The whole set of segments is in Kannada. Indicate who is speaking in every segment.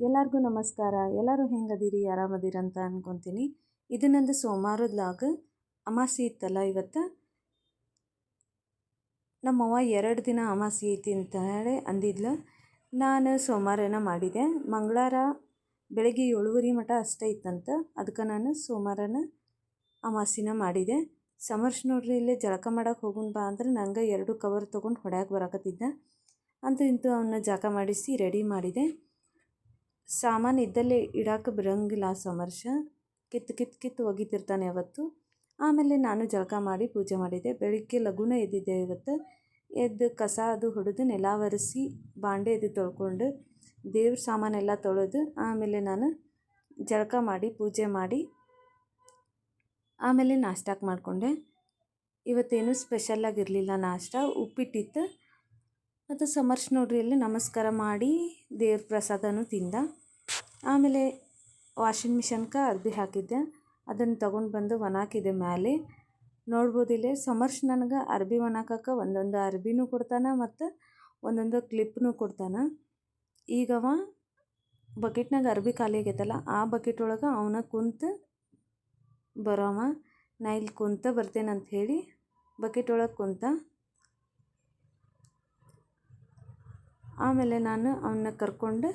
Speaker 1: ಎಲ್ಲರಿಗೂ ನಮಸ್ಕಾರ. ಎಲ್ಲರೂ ಹೆಂಗದಿರಿ? ಆರಾಮದಿರಿ ಅಂತ ಅನ್ಕೊತೀನಿ. ಇದು ನಂದು ಸೋಮವಾರದ ಲಾಗ್ ಅಮಾಸಿ ಇತ್ತಲ್ಲ ಇವತ್ತು? ನಮ್ಮವ್ವ ಎರಡು ದಿನ ಅಮಾಸಿ ಐತಿ ಅಂತ ಹೇಳಿ ಅಂದಿದ್ಲು. ನಾನು ಸೋಮವಾರನ ಮಾಡಿದೆ. ಮಂಗಳವಾರ ಬೆಳಗ್ಗೆ ಏಳುವರೆ ಮಠ ಅಷ್ಟೇ ಇತ್ತಂತ. ಅದಕ್ಕೆ ನಾನು ಸೋಮವಾರನ ಅಮಾಸಿನ ಮಾಡಿದೆ. ಸಮರ್ಶ್ ನೋಡ್ರಿ, ಇಲ್ಲೇ ಜಳಕ ಮಾಡಕ್ಕೆ ಹೋಗುನ್ ಬಾ ಅಂದ್ರೆ ನಂಗೆ ಎರಡು ಕವರ್ ತೊಗೊಂಡು ಹೊಡ್ಯಾಕೆ ಬರಾಕತ್ತಿದ್ದ. ಅಂತ ಇಂತೂ ಅವನ್ನ ಜಳಕ ಮಾಡಿಸಿ ರೆಡಿ ಮಾಡಿದೆ. ಸಾಮಾನು ಇದ್ದಲ್ಲೇ ಇಡಕ್ಕೆ ಬರಂಗಿಲ್ಲ ಸಮರ್ಷ ಕಿತ್ತು ಕಿತ್ತು ಕಿತ್ತು ಒಗಿತಿರ್ತಾನೆ ಅವತ್ತು. ಆಮೇಲೆ ನಾನು ಜಳಕ ಮಾಡಿ ಪೂಜೆ ಮಾಡಿದೆ. ಬೆಳಿಗ್ಗೆ ಲಘುನ ಎದ್ದಿದ್ದೆ ಇವತ್ತು. ಎದ್ದು ಕಸ ಅದು ಹೊಡೆದು ನೆಲ ಒರೆಸಿ ಬಾಂಡೆ ಅದು ತೊಳ್ಕೊಂಡು ದೇವ್ರ ಸಾಮಾನೆಲ್ಲ ತೊಳೆದು ಆಮೇಲೆ ನಾನು ಜಳಕ ಮಾಡಿ ಪೂಜೆ ಮಾಡಿ ಆಮೇಲೆ ನಾಷ್ಟಕ್ಕೆ ಮಾಡಿಕೊಂಡೆ. ಇವತ್ತೇನು ಸ್ಪೆಷಲ್ಲಾಗಿರಲಿಲ್ಲ ನಾಷ್ಟ. ಉಪ್ಪಿಟ್ಟಿತ್ತು. ಮತ್ತು ಸಮರ್ಶ್ ನೋಡ್ರಿ, ಅಲ್ಲಿ ನಮಸ್ಕಾರ ಮಾಡಿ ದೇವ್ರ ಪ್ರಸಾದನೂ ತಿಂದ. ಆಮೇಲೆ ವಾಷಿಂಗ್ ಮಿಷನ್ಗೆ ಅರ್ಬಿ ಹಾಕಿದ್ದೆ. ಅದನ್ನು ತೊಗೊಂಡು ಬಂದು ಒಣಾಕಿದೆ ಮ್ಯಾಲೆ. ನೋಡ್ಬೋದು ಇಲ್ಲಿ, ಸಮರ್ಶ್ ನನಗೆ ಅರ್ಬಿ ಒಣಾಕಕ್ಕೆ ಒಂದೊಂದು ಅರ್ಬಿನೂ ಕೊಡ್ತಾನೆ ಮತ್ತು ಒಂದೊಂದು ಕ್ಲಿಪ್ನೂ ಕೊಡ್ತಾನೆ. ಈಗವ ಬಕೆಟ್ನಾಗ ಅರ್ಬಿ ಖಾಲಿ ಆಗೈತಲ್ಲ, ಆ ಬಕೆಟ್ ಒಳಗೆ ಅವನ ಕುಂತು ಬರೋವ ನಾ ಇಲ್ಲಿ ಕುಂತ ಬರ್ತೇನೆ ಅಂತ ಹೇಳಿ ಬಕೆಟ್ ಒಳಗೆ ಕುಂತ. ಆಮೇಲೆ ನಾನು ಅವನ್ನ ಕರ್ಕೊಂಡು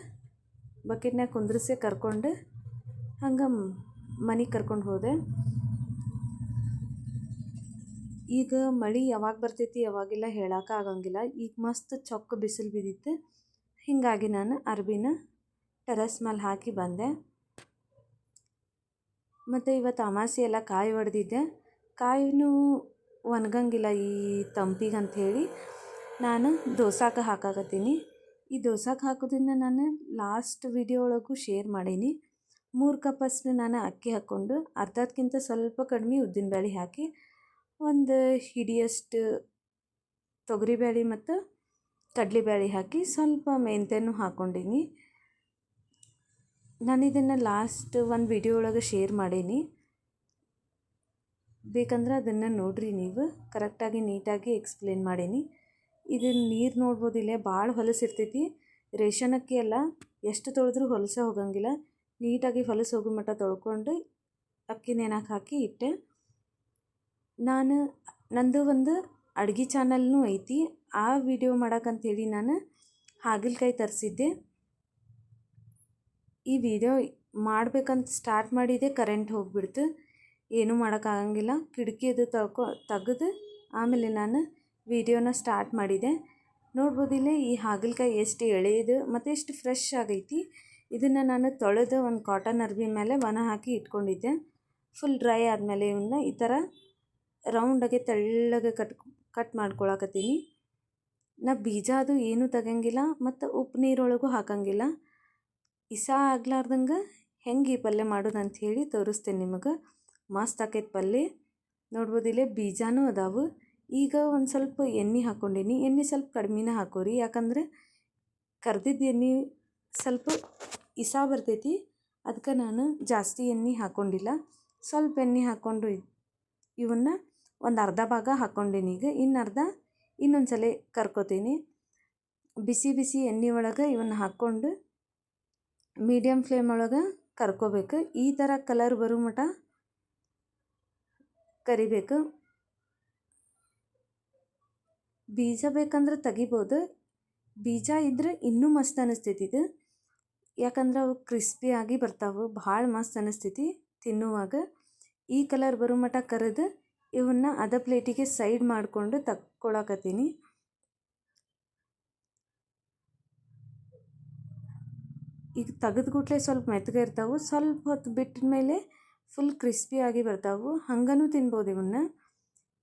Speaker 1: ಬಕೆಟ್ನಾಗ ಕುಂದ್ರಿಸಿ ಕರ್ಕೊಂಡು ಹಂಗೆ ಮನೆಗೆ ಕರ್ಕೊಂಡು ಹೋದೆ. ಈಗ ಮಳೆ ಯಾವಾಗ ಬರ್ತೈತಿ ಯಾವಾಗಿಲ್ಲ ಹೇಳಕ್ಕೆ ಆಗಂಗಿಲ್ಲ. ಈಗ ಮಸ್ತ್ ಚೊಕ್ಕ ಬಿಸಿಲು ಬಿದ್ದಿತ್ತು. ಹೀಗಾಗಿ ನಾನು ಅರ್ಬಿನ ಟೆರಸ್ ಮೇಲೆ ಹಾಕಿ ಬಂದೆ. ಮತ್ತು ಇವತ್ತು ಅಮಾಸಿ ಎಲ್ಲ ಕಾಯಿ ಹೊಡೆದಿದ್ದೆ ಕಾಯಿನೂ ಒಣಗಂಗಿಲ್ಲ ಈ ತಂಪಿಗೆ ಹೇಳಿ ನಾನು ದೋಸಾಕ ಹಾಕಾಕತ್ತೀನಿ. ಈ ದೋಸೆಗೆ ಹಾಕೋದ್ರಿಂದ ನಾನು ಲಾಸ್ಟ್ ವಿಡಿಯೋ ಒಳಗೂ ಶೇರ್ ಮಾಡೀನಿ. ಮೂರು ಕಪ್ಪಷ್ಟು ನಾನು ಅಕ್ಕಿ ಹಾಕ್ಕೊಂಡು ಅರ್ಧಕ್ಕಿಂತ ಸ್ವಲ್ಪ ಕಡಿಮೆ ಉದ್ದಿನಬೇಳೆ ಹಾಕಿ, ಒಂದು ಹಿಡಿಯಷ್ಟು ತೊಗರಿಬೇಳೆ ಮತ್ತು ಕಡಲೆಬೇಳೆ ಹಾಕಿ ಸ್ವಲ್ಪ ಮೆಂತ್ಯನೂ ಹಾಕ್ಕೊಂಡೀನಿ ನಾನು ಇದನ್ನು ಲಾಸ್ಟ್ ಒಂದು ವಿಡಿಯೋ ಒಳಗೆ ಶೇರ್ ಮಾಡೀನಿ. ಬೇಕಂದ್ರೆ ಅದನ್ನು ನೋಡ್ರಿ ನೀವು. ಕರೆಕ್ಟಾಗಿ ನೀಟಾಗಿ ಎಕ್ಸ್ಪ್ಲೇನ್ ಮಾಡೀನಿ. ಇದನ್ನ ನೀರು ನೋಡ್ಬೋದು, ಇಲ್ಲೇ ಭಾಳ ಹೊಲಸಿರ್ತೈತಿ ರೇಷನ್ ಅಕ್ಕಿ ಎಲ್ಲ ಎಷ್ಟು ತೊಳೆದ್ರೂ ಹೊಲಸೇ ಹೋಗಂಗಿಲ್ಲ. ನೀಟಾಗಿ ಹೊಲಸು ಹೋಗೋ ಮಟ್ಟ ತೊಳ್ಕೊಂಡು ಅಕ್ಕಿ ನೆನಕ್ಕೆ ಹಾಕಿ ಇಟ್ಟೆ. ನಾನು, ನಂದು ಒಂದು ಅಡ್ಗೆ ಚಾನಲ್ನೂ ಐತಿ. ಆ ವಿಡಿಯೋ ಮಾಡಕ್ಕಂಥೇಳಿ ನಾನು ಹಾಗಲಕಾಯಿ ತರಿಸಿದ್ದೆ. ಈ ವಿಡಿಯೋ ಮಾಡಬೇಕಂತ ಸ್ಟಾರ್ಟ್ ಮಾಡಿದೆ ಕರೆಂಟ್ ಹೋಗಿಬಿಡ್ತು. ಏನೂ ಮಾಡೋಕ್ಕಾಗಂಗಿಲ್ಲ ಕಿಟಕಿ ಅದು ತಳ್ಕೊ, ತೆಗೆದು ಆಮೇಲೆ ನಾನು ವಿಡಿಯೋನ ಸ್ಟಾರ್ಟ್ ಮಾಡಿದೆ. ನೋಡ್ಬೋದು ಇಲ್ಲಿ ಈ ಹಾಗಲಕಾಯಿ ಎಷ್ಟು ಎಳೆಯದು ಮತ್ತು ಎಷ್ಟು ಫ್ರೆಶ್ ಆಗೈತಿ. ಇದನ್ನು ನಾನು ತೊಳೆದು ಒಂದು ಕಾಟನ್ ಅರ್ಬಿ ಮೇಲೆ ಒಣ ಹಾಕಿ ಇಟ್ಕೊಂಡಿದ್ದೆ. ಫುಲ್ ಡ್ರೈ ಆದಮೇಲೆ ಇವನ್ನ ಈ ಥರ ರೌಂಡಾಗೆ ತೆಳ್ಳಗೆ ಕಟ್ ಕಟ್ ಮಾಡ್ಕೊಳಕತ್ತೀನಿ. ನಾ ಬೀಜ ಅದು ಏನೂ ತೆಗಂಗಿಲ್ಲ ಮತ್ತು ಉಪ್ಪು ನೀರೊಳಗೂ ಹಾಕಂಗಿಲ್ಲ. ಇಸ ಆಗ್ಲಾರ್ದಂಗೆ ಹೆಂಗೆ ಈ ಪಲ್ಯ ಮಾಡೋದು ಅಂಥೇಳಿ ತೋರಿಸ್ತೇನೆ ನಿಮಗೆ. ಮಸ್ತ್ ಆಕೈತೆ ಪಲ್ಯ. ನೋಡ್ಬೋದು ಬೀಜಾನೂ ಬೀಜನೂ ಅದಾವು. ಈಗ ಒಂದು ಸ್ವಲ್ಪ ಎಣ್ಣೆ ಹಾಕ್ಕೊಂಡೀನಿ ಎಣ್ಣೆ ಸ್ವಲ್ಪ ಕಡ್ಮೆನೇ ಹಾಕೋರಿ. ಯಾಕಂದ್ರೆ ಕರ್ದಿದ್ದು ಎಣ್ಣೆ ಸ್ವಲ್ಪ ಇಸ ಬರ್ತೈತಿ. ಅದಕ್ಕೆ ನಾನು ಜಾಸ್ತಿ ಎಣ್ಣೆ ಹಾಕ್ಕೊಂಡಿಲ್ಲ ಸ್ವಲ್ಪ ಎಣ್ಣೆ ಹಾಕ್ಕೊಂಡು ಇವನ್ನ ಒಂದು ಅರ್ಧ ಭಾಗ ಹಾಕ್ಕೊಂಡೀನಿ ಈಗ. ಇನ್ನು ಅರ್ಧ ಇನ್ನೊಂದು ಸಲ ಕರ್ಕೋತೀನಿ. ಬಿಸಿ ಬಿಸಿ ಎಣ್ಣೆ ಒಳಗೆ ಇವನ್ನ ಹಾಕ್ಕೊಂಡು ಮೀಡಿಯಮ್ ಫ್ಲೇಮ್ ಒಳಗೆ ಕರ್ಕೋಬೇಕು. ಈ ಥರ ಕಲರ್ ಬರೋ ಮಟ ಕರಿಬೇಕು. ಬೀಜ ಬೇಕಂದ್ರೆ ತೆಗಿಬೋದು. ಬೀಜ ಇದ್ರೆ ಇನ್ನೂ ಮಸ್ತ್ ಅನಿಸ್ತೈತಿ ಇದು. ಯಾಕಂದ್ರೆ ಅವು ಕ್ರಿಸ್ಪಿಯಾಗಿ ಬರ್ತಾವೆ. ಭಾಳ ಮಸ್ತ್ ಅನಿಸ್ತೈತಿ ತಿನ್ನುವಾಗ. ಈ ಕಲರ್ ಬರೋ ಮಟ ಕರೆದು ಇವನ್ನ ಅದ ಪ್ಲೇಟಿಗೆ ಸೈಡ್ ಮಾಡಿಕೊಂಡು ತಕ್ಕೊಳಕತ್ತೀನಿ. ಈಗ ತೆಗೆದ ಕೂಡಲೇ ಸ್ವಲ್ಪ ಮೆತ್ತಗೆ ಇರ್ತಾವೆ. ಸ್ವಲ್ಪ ಹೊತ್ತು ಬಿಟ್ಟ ಮೇಲೆ ಫುಲ್ ಕ್ರಿಸ್ಪಿಯಾಗಿ ಬರ್ತಾವೆ. ಹಂಗನೂ ತಿನ್ಬೋದು ಇವನ್ನ.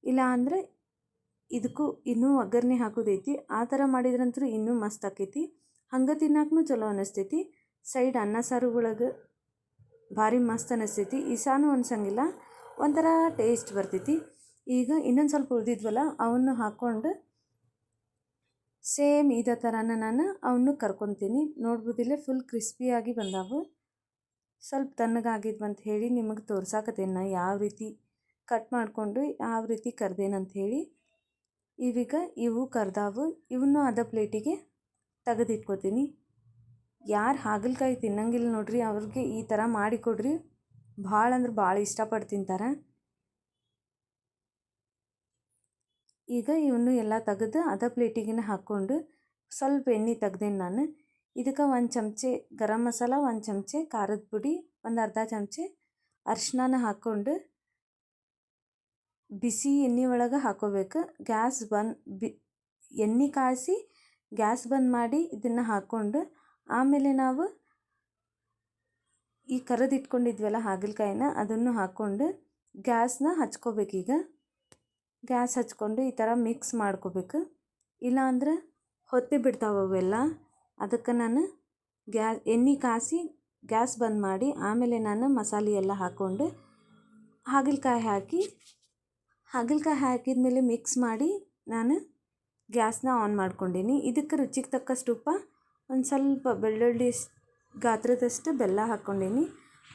Speaker 1: ಇಲ್ಲ ಅಂದರೆ ಇದಕ್ಕೂ ಇನ್ನೂ ಒಗ್ಗರಣೆ ಹಾಕೋದೈತಿ. ಆ ಥರ ಮಾಡಿದ್ರಂತೂ ಇನ್ನೂ ಮಸ್ತ್ ಆಕೈತಿ. ಹಂಗೆ ತಿನ್ನಕ್ಕೂ ಚಲೋ ಅನ್ನಿಸ್ತೈತಿ ಸೈಡ್ ಅನ್ನ ಸಾರು ಒಳಗೆ ಭಾರಿ ಮಸ್ತ್ ಅನ್ನಿಸ್ತೈತಿ ಇಸಾನು ಅನ್ಸಂಗಿಲ್ಲ. ಒಂಥರ ಟೇಸ್ಟ್ ಬರ್ತೈತಿ. ಈಗ ಇನ್ನೊಂದು ಸ್ವಲ್ಪ ಉಳಿದಿದ್ವಲ್ಲ, ಅವನ್ನು ಹಾಕ್ಕೊಂಡು ಸೇಮ್ ಇದೇ ಥರನ ನಾನು ಅವನ್ನು ಕರ್ಕೊತೀನಿ. ನೋಡ್ಬೋದಿಲ್ಲ ಫುಲ್ ಕ್ರಿಸ್ಪಿಯಾಗಿ ಬಂದಾವು. ಸ್ವಲ್ಪ ತಣ್ಣಗಾಗಿದ್ವು ಅಂತ ಹೇಳಿ ನಿಮಗೆ ತೋರ್ಸಾಕತ್ತೇನೆ ನಾ ಯಾವ ರೀತಿ ಕಟ್ ಮಾಡಿಕೊಂಡು, ಯಾವ ರೀತಿ ಕರ್ದೇನಂತ ಹೇಳಿ. ಇವೀಗ ಇವು ಕರ್ದಾವು ಇವನ್ನು ಅದ ಪ್ಲೇಟಿಗೆ ತೆಗೆದಿಟ್ಕೋತೀನಿ. ಯಾರು ಹಾಗಲಕಾಯಿ ತಿನ್ನಂಗಿಲ್ಲ ನೋಡ್ರಿ, ಅವ್ರಿಗೆ ಈ ಥರ ಮಾಡಿ ಕೊಡ್ರಿ. ಭಾಳ ಅಂದ್ರೆ ಭಾಳ ಇಷ್ಟಪಟ್ಟು ತಿಂತಾರೆ ಈಗ ಇವನ್ನು ಎಲ್ಲ ತೆಗೆದು ಅದ ಪ್ಲೇಟಿಗೆ ಹಾಕ್ಕೊಂಡು ಸ್ವಲ್ಪ ಎಣ್ಣೆ ತೆಗ್ದೇನೆ ನಾನು. ಇದಕ್ಕೆ ಒಂದು ಚಮಚೆ ಗರಂ ಮಸಾಲ, ಒಂದು ಚಮಚೆ ಖಾರದ ಪುಡಿ, ಒಂದು ಅರ್ಧ ಚಮಚೆ ಅರಿಶಿನ ಹಾಕ್ಕೊಂಡು ಬಿಸಿ ಎಣ್ಣೆ ಒಳಗೆ ಹಾಕೋಬೇಕು. ಗ್ಯಾಸ್ ಬಂದ್ ಬಿ, ಎಣ್ಣೆ ಕಾಯಿಸಿ ಗ್ಯಾಸ್ ಬಂದ್ ಮಾಡಿ ಇದನ್ನು ಹಾಕ್ಕೊಂಡು ಆಮೇಲೆ ನಾವು ಈ ಕರೆದು ಇಟ್ಕೊಂಡಿದ್ವಲ್ಲ ಹಾಗಲಕಾಯಿನ ಅದನ್ನು ಹಾಕ್ಕೊಂಡು ಗ್ಯಾಸ್ನ ಹಚ್ಕೋಬೇಕೀಗ ಗ್ಯಾಸ್ ಹಚ್ಕೊಂಡು ಈ ಥರ ಮಿಕ್ಸ್ ಮಾಡ್ಕೋಬೇಕು. ಇಲ್ಲಾಂದ್ರೆ ಹೊತ್ತಿ ಬಿಡ್ತಾವೆ ಅವೆಲ್ಲ. ಅದಕ್ಕೆ ನಾನು ಗ್ಯಾ, ಎಣ್ಣೆ ಕಾಯಿಸಿ ಗ್ಯಾಸ್ ಬಂದ್ ಮಾಡಿ ಆಮೇಲೆ ನಾನು ಮಸಾಲೆ ಎಲ್ಲ ಹಾಕ್ಕೊಂಡು ಹಾಗಲಕಾಯಿ ಹಾಕಿ ಹಾಗಲಕಾಯಿ ಹಾಕಿದ ಮೇಲೆ ಮಿಕ್ಸ್ ಮಾಡಿ ನಾನು ಗ್ಯಾಸ್ನ ಆನ್ ಮಾಡ್ಕೊಂಡೀನಿ. ಇದಕ್ಕೆ ರುಚಿಗೆ ತಕ್ಕಷ್ಟು ಉಪ್ಪ, ಒಂದು ಸ್ವಲ್ಪ ಬೆಳ್ಳುಳ್ಳಿ ಗಾತ್ರದಷ್ಟು ಬೆಲ್ಲ ಹಾಕ್ಕೊಂಡೀನಿ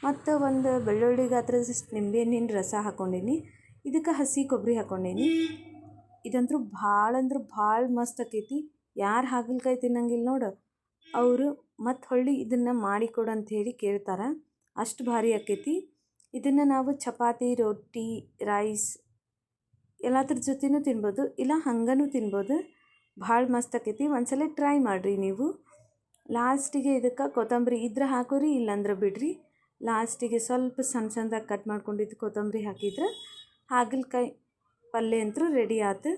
Speaker 1: ಮತ್ತು ಒಂದು ಬೆಳ್ಳುಳ್ಳಿ ಗಾತ್ರದಷ್ಟು ನಿಂಬೆಹಣ್ಣಿನ ರಸ ಹಾಕ್ಕೊಂಡೀನಿ ಇದಕ್ಕೆ ಹಸಿ ಕೊಬ್ಬರಿ ಹಾಕ್ಕೊಂಡೀನಿ ಇದಂತೂ ಭಾಳ ಅಂದ್ರೆ ಭಾಳ ಮಸ್ತ್ ಆಕೈತಿ. ಯಾರು ಹಾಗಲಕಾಯಿ ತಿನ್ನಂಗಿಲ್ಲ ನೋಡು, ಅವರು ಮತ್ತು ಹೊಳ್ಳಿ ಇದನ್ನು ಮಾಡಿಕೊಡು ಹೇಳಿ ಕೇಳ್ತಾರೆ. ಅಷ್ಟು ಭಾರಿ ಆಕೈತಿ. ಇದನ್ನು ನಾವು ಚಪಾತಿ, ರೊಟ್ಟಿ, ರೈಸ್ ಎಲ್ಲದ್ರ ಜೊತೆನೂ ತಿನ್ಬೋದು, ಇಲ್ಲ ಹಂಗನೂ ತಿನ್ಬೋದು. ಭಾಳ ಮಸ್ತ್ ಆಕೈತಿ. ಒಂದ್ಸಲ ಟ್ರೈ ಮಾಡಿರಿ ನೀವು. ಲಾಸ್ಟಿಗೆ ಇದಕ್ಕೆ ಕೊತ್ತಂಬರಿ ಇದ್ರೆ ಹಾಕೋರಿ, ಇಲ್ಲಾಂದ್ರೆ ಬಿಡ್ರಿ. ಲಾಸ್ಟಿಗೆ ಸ್ವಲ್ಪ ಸಣ್ಣ ಸಣ್ಣದಾಗಿ ಕಟ್ ಮಾಡ್ಕೊಂಡಿದ್ದು ಕೊತ್ತಂಬರಿ ಹಾಕಿದ್ರೆ ಹಾಗಲಕಾಯಿ ಪಲ್ಯ ಅಂತೂ ರೆಡಿ ಆಯ್ತು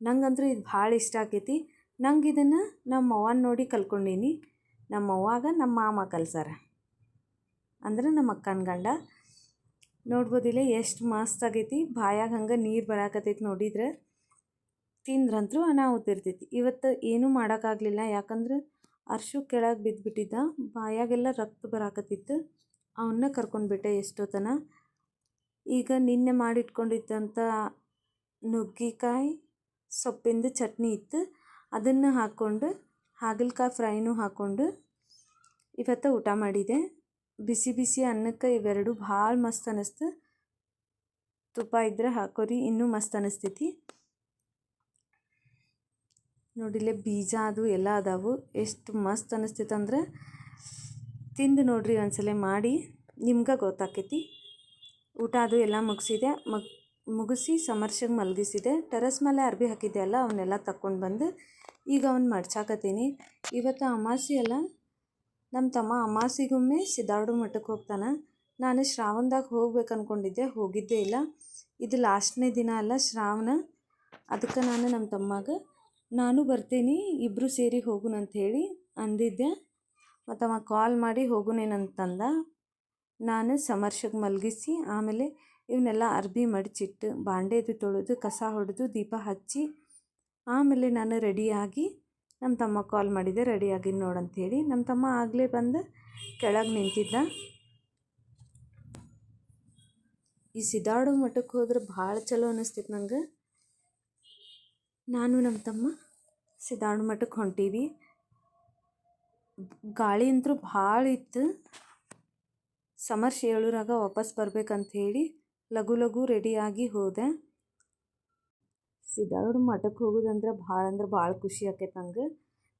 Speaker 1: ನಂಗಂತೂ ಇದು ಭಾಳ ಇಷ್ಟ ಆಕೈತಿ. ನಂಗೆ ಇದನ್ನು ನಮ್ಮ ಅವ್ವನ ನೋಡಿ ಕಲ್ತ್ಕೊಂಡೀನಿ ನಮ್ಮ ಅವ್ವಾಗ ನಮ್ಮ ಮಾಮ ಕಲ್ಸಾರ. ಅಂದ್ರೆ ನಮ್ಮ ಅಕ್ಕನ ಗಂಡ. ನೋಡ್ಬೋದಿಲ್ಲ, ಎಷ್ಟು ಮಸ್ತ್ ಆಗೈತಿ. ಬಾಯಾಗ ಹಂಗೆ ನೀರು ಬರಾಕತ್ತೈತಿ ನೋಡಿದ್ರೆ ತಿಂದ್ರಂತೂ ಅನಾಹುತ ಇರ್ತೈತಿ. ಇವತ್ತು ಏನೂ ಮಾಡೋಕ್ಕಾಗಲಿಲ್ಲ. ಯಾಕಂದ್ರೆ ಅರ್ಶು ಕೆಳಗೆ ಬಿದ್ದುಬಿಟ್ಟಿದ್ದ ಬಾಯಾಗೆಲ್ಲ ರಕ್ತ ಬರಾಕತ್ತಿತ್ತು. ಅವನ್ನ ಕರ್ಕೊಂಡ್ಬಿಟ್ಟೆ ಎಷ್ಟೊತ್ತನ ಈಗ ನಿನ್ನೆ ಮಾಡಿಟ್ಕೊಂಡಿದ್ದಂಥ ನುಗ್ಗಿಕಾಯಿ ಸೊಪ್ಪಿಂದು ಚಟ್ನಿ ಇತ್ತು. ಅದನ್ನು ಹಾಕ್ಕೊಂಡು, ಹಾಗಲಕಾಯಿ ಫ್ರೈನೂ ಹಾಕ್ಕೊಂಡು ಇವತ್ತು ಊಟ ಮಾಡಿದೆ. ಬಿಸಿ ಬಿಸಿ ಅನ್ನಕ್ಕೆ ಇವೆರಡು ಭಾಳ ಮಸ್ತ್ ಅನ್ನಿಸ್ತು ತುಪ್ಪ ಇದ್ರೆ ಹಾಕೋರಿ, ಇನ್ನೂ ಮಸ್ತ್ ಅನ್ನಿಸ್ತೈತಿ ನೋಡಿಲ್ಲೇ ಬೀಜ ಅದು ಎಲ್ಲ ಅದಾವು. ಎಷ್ಟು ಮಸ್ತ್ ಅನ್ನಿಸ್ತೈತೆ ಅಂದ್ರೆ ತಿಂದು ನೋಡ್ರಿ ಒಂದ್ಸಲ ಮಾಡಿ ನಿಮ್ಗೆ ಗೊತ್ತಾಕೈತಿ. ಊಟ ಅದು ಎಲ್ಲ ಮುಗಿಸಿದೆ. ಮಗ್, ಮುಗಿಸಿ ಸಮರ್ಷಗೆ ಮಲಗಿಸಿದೆ. ಟೆರಸ್ ಮೇಲೆ ಅರ್ಬಿ ಹಾಕಿದ್ದೆ ಅಲ್ಲ ಅವನ್ನೆಲ್ಲ ತಕ್ಕೊಂಡು ಬಂದು ಈಗ ಅವ್ನು ಮಡ್ಚಾಕತ್ತೀನಿ ಇವತ್ತು ಅಮಾಸಿ ಅಲ್ಲ ನಮ್ಮ ತಮ್ಮ ಅಮಾಸಿಗೊಮ್ಮೆ ಸಿದ್ದಾರ್ಡು ಮಠಕ್ಕೆ ಹೋಗ್ತಾನೆ. ನಾನು ಶ್ರಾವಣದಾಗ ಹೋಗ್ಬೇಕು ಅಂದ್ಕೊಂಡಿದ್ದೆ ಹೋಗಿದ್ದೇ ಇಲ್ಲ. ಇದು ಲಾಸ್ಟ್ನೇ ದಿನ ಅಲ್ಲ ಶ್ರಾವಣ. ಅದಕ್ಕೆ ನಾನು ನಮ್ಮ ತಮ್ಮಾಗ, ನಾನು ಬರ್ತೀನಿ ಇಬ್ಬರು ಸೇರಿ ಹೋಗುಣ ಹೇಳಿ ಅಂದಿದ್ದೆ. ಮತ್ತು ಅವ ಕಾಲ್ ಮಾಡಿ ಹೋಗುನೇನಂತಂದ. ನಾನು ಸಮರ್ಶಕ್ಕೆ ಮಲಗಿಸಿ, ಆಮೇಲೆ ಇವನ್ನೆಲ್ಲ ಅರ್ಬಿ ಮಡಚಿಟ್ಟು, ಬಾಂಡೆದು ತೊಳೆದು, ಕಸ ಹೊಡೆದು, ದೀಪ ಹಚ್ಚಿ, ಆಮೇಲೆ ನಾನು ರೆಡಿಯಾಗಿ ನಮ್ಮ ತಮ್ಮ ಕಾಲ್ ಮಾಡಿದೆ ಅಂತ ಹೇಳಿ. ನಮ್ಮ ತಮ್ಮ ಆಗಲೇ ಬಂದು ಕೆಳಗೆ ನಿಂತಿದ್ದ. ಈ ಸಿದಾಡು ಮಠಕ್ಕೆ ಹೋದ್ರೆ ಭಾಳ ಚಲೋ ಅನ್ನಿಸ್ತಿತ್ತು ನಂಗೆ. ನಾನು ನಮ್ಮ ತಮ್ಮ ಸಿದಾಡು ಮಠಕ್ಕೆ ಹೊಂಟೀವಿ. ಗಾಳಿ ಅಂತೂ ಭಾಳ ಇತ್ತು. ಸಮರ್ಷ ಏಳೂರಾಗ ವಾಪಸ್ ಬರ್ಬೇಕಂತ ಹೇಳಿ ಲಘು ಲಘು ರೆಡಿಯಾಗಿ ಹೋದೆ. ಸಿದ್ದಾರೂಢ ಮಠಕ್ಕೆ ಹೋಗೋದಂದ್ರೆ ಭಾಳ ಅಂದ್ರೆ ಭಾಳ ಖುಷಿ ಆಕೈತೆ ನಂಗೆ.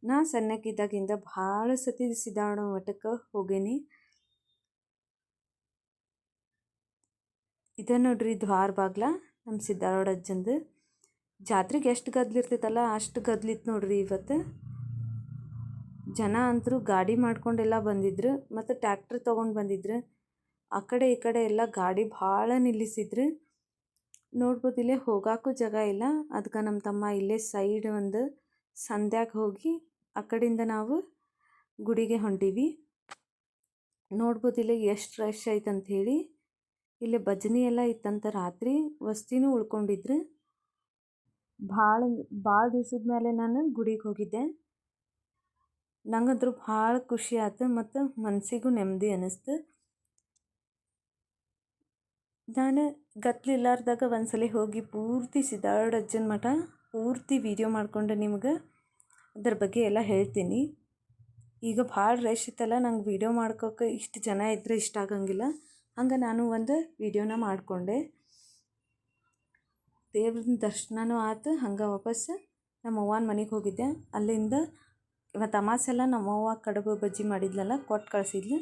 Speaker 1: ನಾ ಸಣ್ಣಕ್ಕಿದ್ದಾಗಿಂದ ಭಾಳ ಸತಿ ಸಿದ್ಧಾರೂಢ ಮಠಕ್ಕೆ ಹೋಗೇನಿ. ಇದೆ ನೋಡ್ರಿ ದ್ವಾರ ಬಾಗ್ಲ ನಮ್ಮ ಸಿದ್ಧಾರೂಢ ಅಜ್ಜಂದು. ಜಾತ್ರೆಗೆ ಎಷ್ಟು ಗದ್ಲಿರ್ತೈತಲ್ಲ ಅಷ್ಟು ಗದ್ಲಿತ್ತು ನೋಡ್ರಿ ಇವತ್ತು. ಜನ ಅಂತರೂ ಗಾಡಿ ಮಾಡ್ಕೊಂಡೆಲ್ಲ ಬಂದಿದ್ರು ಮತ್ತು ಟ್ಯಾಕ್ಟ್ರ್ ತೊಗೊಂಡು ಬಂದಿದ್ರು. ಆ ಕಡೆ ಈ ಕಡೆ ಎಲ್ಲ ಗಾಡಿ ಭಾಳ ನಿಲ್ಲಿಸಿದ್ರು. ನೋಡ್ಬೋದು ಇಲ್ಲೇ ಹೋಗಾಕು ಜಾಗ ಇಲ್ಲ. ಅದಕ್ಕೆ ನಮ್ಮ ತಮ್ಮ ಇಲ್ಲೇ ಸೈಡ್ ಒಂದು ಸಂಧ್ಯಾಗ ಹೋಗಿ ಆ ಕಡೆಯಿಂದ ನಾವು ಗುಡಿಗೆ ಹೊಂಟೀವಿ. ನೋಡ್ಬೋದು ಇಲ್ಲೇ ಎಷ್ಟು ರಶ್ ಐತಂತ ಹೇಳಿ ಇಲ್ಲಿ ಭಜನೆ ಎಲ್ಲ ಇತ್ತಂತ ರಾತ್ರಿ ವಸ್ತಿನೂ ಉಳ್ಕೊಂಡಿದ್ರು. ಭಾಳ ಭಾಳ ದಿವ್ಸದ ಮೇಲೆ ನಾನು ಗುಡಿಗೆ ಹೋಗಿದ್ದೆ. ನಂಗಂತೂ ಭಾಳ ಖುಷಿ ಆಯ್ತು ಮತ್ತು ಮನಸ್ಸಿಗೂ ನೆಮ್ಮದಿ ಅನ್ನಿಸ್ತು ನಾನು ಗತ್ಲಿಲ್ಲಾರ್ದಾಗ ಒಂದ್ಸಲ ಹೋಗಿ ಪೂರ್ತಿ ಸಿದ್ದಾರ್ಡ್ ಅಜ್ಜನ ಮಠ ಪೂರ್ತಿ ವೀಡಿಯೋ ಮಾಡಿಕೊಂಡು ನಿಮ್ಗೆ ಅದ್ರ ಬಗ್ಗೆ ಎಲ್ಲ ಹೇಳ್ತೀನಿ. ಈಗ ಭಾಳ ರಶ್ ಇತ್ತಲ್ಲ, ನಂಗೆ ವೀಡಿಯೋ ಮಾಡ್ಕೋಕೆ ಇಷ್ಟು ಜನ ಇದ್ದರೆ ಇಷ್ಟ ಆಗಂಗಿಲ್ಲ. ಹಂಗೆ ನಾನು ಒಂದು ವೀಡಿಯೋನ ಮಾಡಿಕೊಂಡೆ. ದೇವ್ರ ದರ್ಶನವೂ ಆತು, ಹಂಗೆ ವಾಪಸ್ ನಮ್ಮ ಅವ್ವನ ಮನೆಗೆ ಹೋಗಿದ್ದೆ. ಅಲ್ಲಿಂದ ಇವತ್ತು ಅಮಾಸೆ ಎಲ್ಲ ನಮ್ಮವ್ವ ಕಡುಬು ಬಜ್ಜಿ ಮಾಡಿದ್ಲಲ್ಲ ಕೊಟ್ಟು ಕಳಿಸಿದ್ಲು.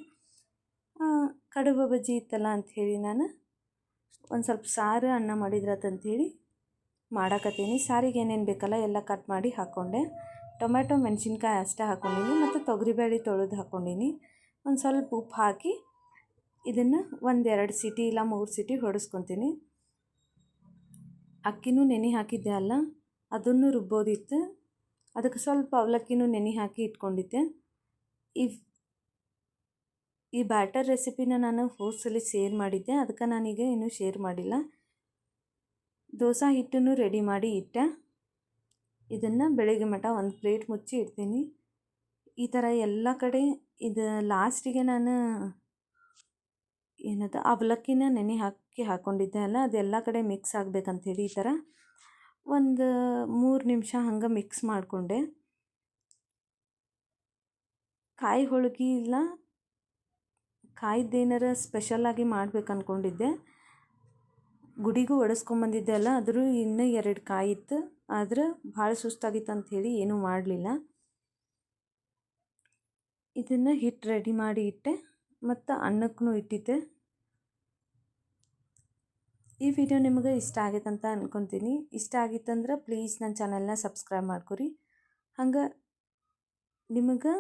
Speaker 1: ಕಡುಬು ಬಜ್ಜಿ ಇತ್ತಲ್ಲ ಅಂಥೇಳಿ ನಾನು ಒಂದು ಸ್ವಲ್ಪ ಸಾರು ಅನ್ನ ಮಾಡಿದ್ರತ್ತಂಥೇಳಿ ಮಾಡಾಕತ್ತೀನಿ. ಸಾರಿಗೆ ಏನೇನು ಬೇಕಲ್ಲ ಎಲ್ಲ ಕಟ್ ಮಾಡಿ ಹಾಕ್ಕೊಂಡೆ ಟೊಮೆಟೊ ಮೆಣಸಿನ್ಕಾಯಿ ಅಷ್ಟೇ ಹಾಕ್ಕೊಂಡಿನಿ ಮತ್ತು ತೊಗರಿಬೇಳೆ ತೊಳೆದು ಹಾಕ್ಕೊಂಡಿನಿ ಒಂದು ಸ್ವಲ್ಪ ಉಪ್ಪು ಹಾಕಿ ಇದನ್ನು ಒಂದೆರಡು ಸೀಟಿ ಇಲ್ಲ ಮೂರು ಸೀಟಿ ಹೊಡೆಸ್ಕೊತೀನಿ. ಅಕ್ಕಿನೂ ನೆನೆ ಹಾಕಿದ್ದೆ ಅಲ್ಲ, ಅದನ್ನು ರುಬ್ಬೋದಿತ್ತು. ಅದಕ್ಕೆ ಸ್ವಲ್ಪ ಅವಲಕ್ಕಿನೂ ನೆನೆ ಹಾಕಿ ಇಟ್ಕೊಂಡಿದ್ದೆ. ಈ ಈ ಬ್ಯಾಟರ್ ರೆಸಿಪಿನ ನಾನು ಹೋದ ಶೇರ್ ಮಾಡಿದ್ದೆ. ಅದಕ್ಕೆ ನಾನೀಗ ಇನ್ನೂ ಶೇರ್ ಮಾಡಿಲ್ಲ. ದೋಸೆ ಹಿಟ್ಟನ್ನು ರೆಡಿ ಮಾಡಿ ಇಟ್ಟೆ. ಇದನ್ನು ಬೆಳಗ್ಗೆ ಮಟ ಒಂದು ಪ್ಲೇಟ್ ಮುಚ್ಚಿ ಇಡ್ತೀನಿ. ಈ ಥರ ಎಲ್ಲ ಕಡೆ ಇದು ಲಾಸ್ಟಿಗೆ ನಾನು ಏನದು ಅವಲಕ್ಕಿನ ನೆನೆ ಹಾಕಿ ಹಾಕ್ಕೊಂಡಿದ್ದೆ ಅಲ್ಲ ಅದೆಲ್ಲ ಕಡೆ ಮಿಕ್ಸ್ ಆಗಬೇಕಂತೇಳಿ ಈ ಥರ ಒಂದು ಮೂರು ನಿಮಿಷ ಹಂಗೆ ಮಿಕ್ಸ್ ಮಾಡಿಕೊಂಡೆ. ಕಾಯಿ ಹೋಳಿಗೆ ಇಲ್ಲ ಕಾಯ್ದೇನಾರ ಸ್ಪೆಷಲಾಗಿ ಮಾಡ್ಬೇಕು ಅಂದ್ಕೊಂಡಿದ್ದೆ ಗುಡಿಗೂ ಒಡಿಸ್ಕೊಂಬಂದಿದ್ದೆ ಅಲ್ಲ, ಆದರೂ ಇನ್ನೂ ಎರಡು ಕಾಯಿ ಇತ್ತು ಆದ್ರೆ ಭಾಳ ಸುಸ್ತಾಗಿತ್ತು ಅಂಥೇಳಿ ಏನೂ ಮಾಡಲಿಲ್ಲ. ಇದನ್ನು ಹಿಟ್ಟು ರೆಡಿ ಮಾಡಿ ಇಟ್ಟೆ, ಮತ್ತು ಅನ್ನಕ್ಕೂ ಇಟ್ಟಿದ್ದೆ. ಈ ವಿಡಿಯೋ ನಿಮಗೆ ಇಷ್ಟ ಆಗೈತೆ ಅಂತ ಅಂದ್ಕೊತೀನಿ ಇಷ್ಟ ಆಗಿತ್ತಂದ್ರೆ ಪ್ಲೀಸ್ ನನ್ನ ಚಾನಲ್ನ ಸಬ್ಸ್ಕ್ರೈಬ್ ಮಾಡ್ಕೊರಿ. ಹಂಗೆ ನಿಮಗೆ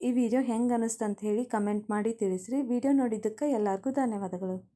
Speaker 1: ಈ ವಿಡಿಯೋ ಹೆಂಗೆ ಅನ್ನಿಸ್ತು ಅಂತ ಹೇಳಿ ಕಮೆಂಟ್ ಮಾಡಿ ತಿಳಿಸ್ರಿ. ವಿಡಿಯೋ ನೋಡಿದ್ದಕ್ಕೆ ಎಲ್ಲರಿಗೂ ಧನ್ಯವಾದಗಳು.